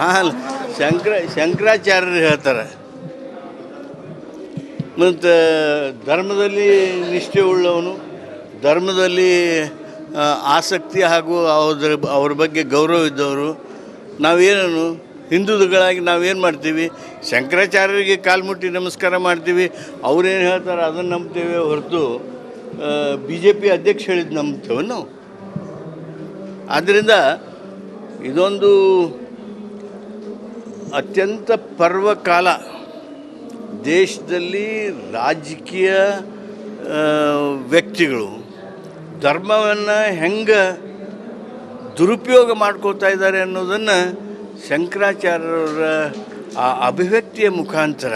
ಹಾಂ ಶಂಕರ, ಶಂಕರಾಚಾರ್ಯರು ಹೇಳ್ತಾರೆ. ಮತ್ತು ಧರ್ಮದಲ್ಲಿ ನಿಷ್ಠೆ ಉಳ್ಳವನು, ಧರ್ಮದಲ್ಲಿ ಆಸಕ್ತಿ ಹಾಗೂ ಅವ್ರ ಅವ್ರ ಬಗ್ಗೆ ಗೌರವ ಇದ್ದವರು ನಾವೇನು ಹಿಂದೂಗಳಾಗಿ ನಾವೇನು ಮಾಡ್ತೀವಿ? ಶಂಕರಾಚಾರ್ಯರಿಗೆ ಕಾಲು ಮುಟ್ಟಿ ನಮಸ್ಕಾರ ಮಾಡ್ತೀವಿ, ಅವ್ರೇನು ಹೇಳ್ತಾರೆ ಅದನ್ನು ನಂಬ್ತೇವೆ ಹೊರತು ಬಿ ಜೆ ಪಿ ಅಧ್ಯಕ್ಷ ಹೇಳಿದ್ದು ನಂಬ್ತೇವೆ ನಾವು. ಆದ್ದರಿಂದ ಇದೊಂದು ಅತ್ಯಂತ ಪರ್ವಕಾಲ ದೇಶದಲ್ಲಿ ರಾಜಕೀಯ ವ್ಯಕ್ತಿಗಳು ಧರ್ಮವನ್ನು ಹೆಂಗೆ ದುರುಪಯೋಗ ಮಾಡ್ಕೋತಾ ಇದ್ದಾರೆ ಅನ್ನೋದನ್ನು ಶಂಕರಾಚಾರ್ಯರವರ ಆ ಅಭಿವ್ಯಕ್ತಿಯ ಮುಖಾಂತರ,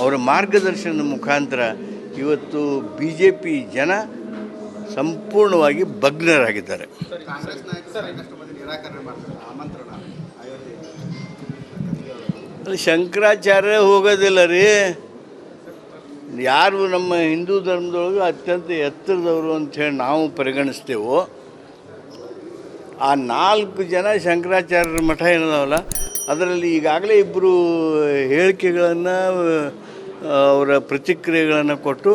ಅವರ ಮಾರ್ಗದರ್ಶನದ ಮುಖಾಂತರ ಇವತ್ತು ಬಿ ಜೆ ಪಿ ಜನ ಸಂಪೂರ್ಣವಾಗಿ ಭಗ್ನರಾಗಿದ್ದಾರೆ. ಅಲ್ಲಿ ಶಂಕರಾಚಾರ್ಯ ಹೋಗೋದಿಲ್ಲ ರೀ. ಯಾರು ನಮ್ಮ ಹಿಂದೂ ಧರ್ಮದೊಳಗೆ ಅತ್ಯಂತ ಎತ್ತರದವರು ಅಂಥೇಳಿ ನಾವು ಪರಿಗಣಿಸ್ತೇವೋ, ಆ ನಾಲ್ಕು ಜನ ಶಂಕರಾಚಾರ್ಯರ ಮಠ ಏನದಾವಲ್ಲ, ಅದರಲ್ಲಿ ಈಗಾಗಲೇ ಇಬ್ಬರು ಹೇಳಿಕೆಗಳನ್ನು ಅವರ ಪ್ರತಿಕ್ರಿಯೆಗಳನ್ನು ಕೊಟ್ಟು